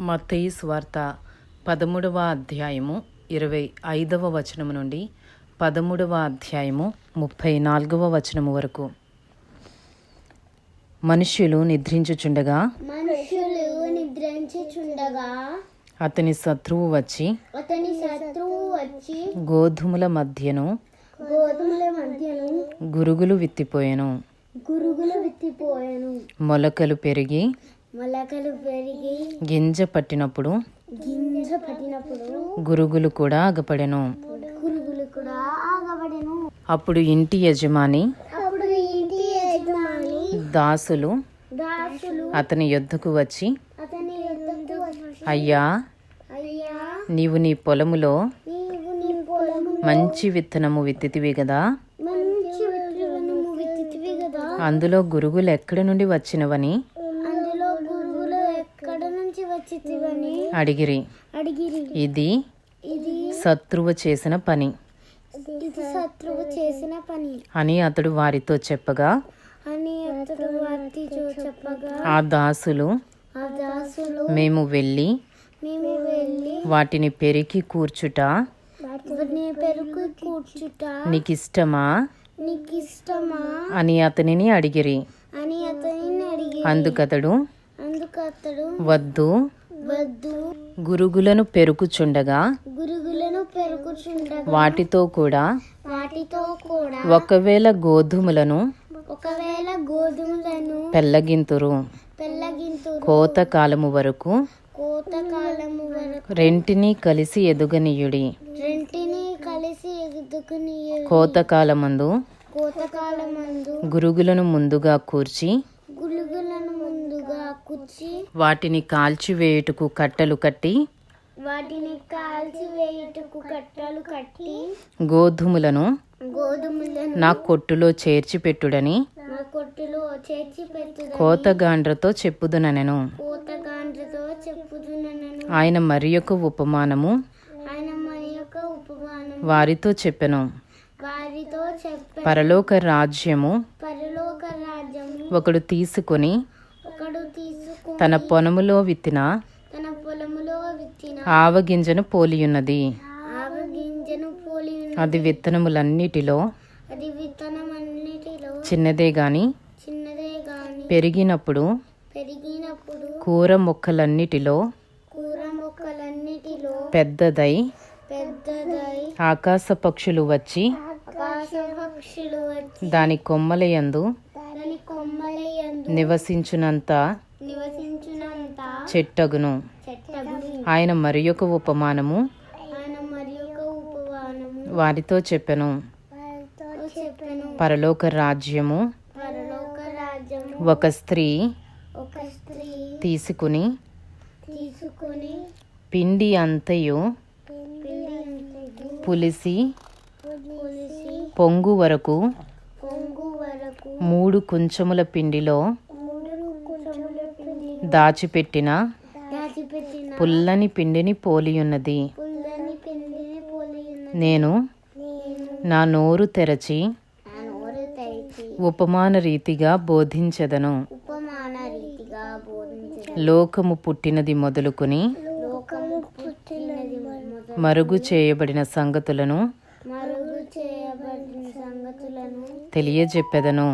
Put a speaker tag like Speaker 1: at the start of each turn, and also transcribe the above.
Speaker 1: మత్తయి స్వార్త పదమూడవ అధ్యాయము ఇరవై ఐదవ వచనము నుండి పదమూడవ అధ్యాయము ముప్పై నాలుగవ వచనము వరకు. మనుష్యులు నిద్రించుచుండగా
Speaker 2: మనుషులు నిద్రించుచుండగా
Speaker 1: అతని శత్రువు వచ్చి
Speaker 2: అతని శత్రువు వచ్చి
Speaker 1: గోధుమల మధ్యను
Speaker 2: గోధుమల మధ్యను
Speaker 1: గురుగులు విత్తిపోయెను.
Speaker 2: గురుగులు విత్తిపోయాను.
Speaker 1: మొలకలు పెరిగి
Speaker 2: మొలకలు పెరిగి
Speaker 1: గింజ పట్టినప్పుడు
Speaker 2: గింజ పట్టినప్పుడు
Speaker 1: గురుగులు కూడా ఆగపడెను.
Speaker 2: గురుగులు కూడా ఆగబడెను.
Speaker 1: అప్పుడు ఇంటి యజమాని
Speaker 2: అప్పుడు ఇంటి యజమాని
Speaker 1: దాసులు
Speaker 2: దాసులు
Speaker 1: అతని యొద్దకు వచ్చి
Speaker 2: అతని యొద్దకు వచ్చి
Speaker 1: అయ్యా
Speaker 2: అయ్యా
Speaker 1: నీవు నీ పొలములో
Speaker 2: నీవు నీ పొలము
Speaker 1: మంచి విత్తనము విత్తితివి కదా
Speaker 2: మంచి విత్తనము విత్తితివి కదా
Speaker 1: అందులో గురుగులు ఎక్కడి నుండి వచ్చినవని
Speaker 2: నుంచి వచ్చితివని
Speaker 1: అడిగిరి.
Speaker 2: అడిగిరి.
Speaker 1: ఇది
Speaker 2: ఇది
Speaker 1: శత్రువు చేసిన పని.
Speaker 2: ఇది శత్రువు చేసిన పని.
Speaker 1: అని అతడు వారితో చెప్పగా
Speaker 2: అని అతడు వారితో చెప్పగా
Speaker 1: ఆ దాసులు
Speaker 2: ఆ దాసులు
Speaker 1: మేము వెళ్ళి
Speaker 2: మేము వెళ్ళి
Speaker 1: వాటిని పెరికి కూర్చుట
Speaker 2: వాటిని పెరుగు కూర్చుట
Speaker 1: నీకిష్టమా?
Speaker 2: నీకు ఇష్టమా
Speaker 1: అని అతనిని అడిగిరి.
Speaker 2: అని అతనిని అడిగి
Speaker 1: అందుకతడు వద్దు.
Speaker 2: వద్దు.
Speaker 1: గురుగులను పెరుకుచుండగా
Speaker 2: గురుగులను పెరుగుచుండగా
Speaker 1: వాటితో కూడా
Speaker 2: వాటితో కూడా
Speaker 1: ఒకవేళ గోధుమలను
Speaker 2: ఒకవేళ గోధుమలను
Speaker 1: పెల్లగింతురు.
Speaker 2: పెళ్ళగింతు
Speaker 1: కోత కాలము వరకు
Speaker 2: కోత కాలము వరకు
Speaker 1: రెంటిని కలిసి ఎదుగనీయుడి.
Speaker 2: రెంటిని కలిసి ఎదుకుని
Speaker 1: కోత కాలమందు
Speaker 2: కోత కాలమందు
Speaker 1: గురుగులను ముందుగా కూర్చి వాటిని కాల్చివేయుటకు కట్టలు కట్టి
Speaker 2: వాటిని కాల్చి వేయుటకు కట్టలు కట్టి
Speaker 1: గోధుమలను
Speaker 2: గోధుమలను
Speaker 1: నా కొట్టులో చేర్చి పెట్టుడని
Speaker 2: మా కొట్టులో చేర్చి పెట్టుదని
Speaker 1: కోతగాండ్రతో చెప్పుదుననెను.
Speaker 2: కోత గాండ్రతో చెప్పుదునను
Speaker 1: ఆయన మరి యొక్క ఉపమానము
Speaker 2: ఆయన మరి యొక్క ఉపమానం
Speaker 1: వారితో చెప్పెను.
Speaker 2: వారితో చెప్పే
Speaker 1: పరలోక రాజ్యము
Speaker 2: పరలోక రాజ్యము
Speaker 1: ఒకడు తీసుకుని తన పొనములో విత్తిన
Speaker 2: తన పొలములో విత్తిన
Speaker 1: ఆవగింజను పోలియున్నది. అది విత్తనములన్నిటిలో
Speaker 2: అది విత్తనమన్నిటిలో
Speaker 1: చిన్నదే గాని
Speaker 2: చిన్నదే గాని
Speaker 1: పెరిగినప్పుడు
Speaker 2: పెరిగినప్పుడు
Speaker 1: కూర మొక్కలన్నిటిలో
Speaker 2: కూర మొక్కలన్నిటిలో
Speaker 1: పెద్దదై
Speaker 2: పెద్దదై
Speaker 1: ఆకాశ పక్షులు వచ్చి
Speaker 2: ఆకాశ పక్షులు వచ్చి
Speaker 1: దాని కొమ్మలయందు
Speaker 2: దాని కొమ్మలయందు
Speaker 1: నివసించునంత చెట్టగును. ఆయన మరి యొక్క ఉపమానము. వారితో చెప్పెను. పరలోక రాజ్యము. ఒక స్త్రీ తీసుకుని పిండి అంతయు పులిసి పొంగు వరకు మూడు కుంచముల పిండిలో దాచిపెట్టిన పుల్లని పిండిని పోలియున్నది నేను నా నోరు తెరచి ఉపమాన రీతిగా బోధించెదను. లోకము పుట్టినది మొదలుకొని
Speaker 2: మరుగు చేయబడిన సంగతులను
Speaker 1: తెలియజెప్పెదను.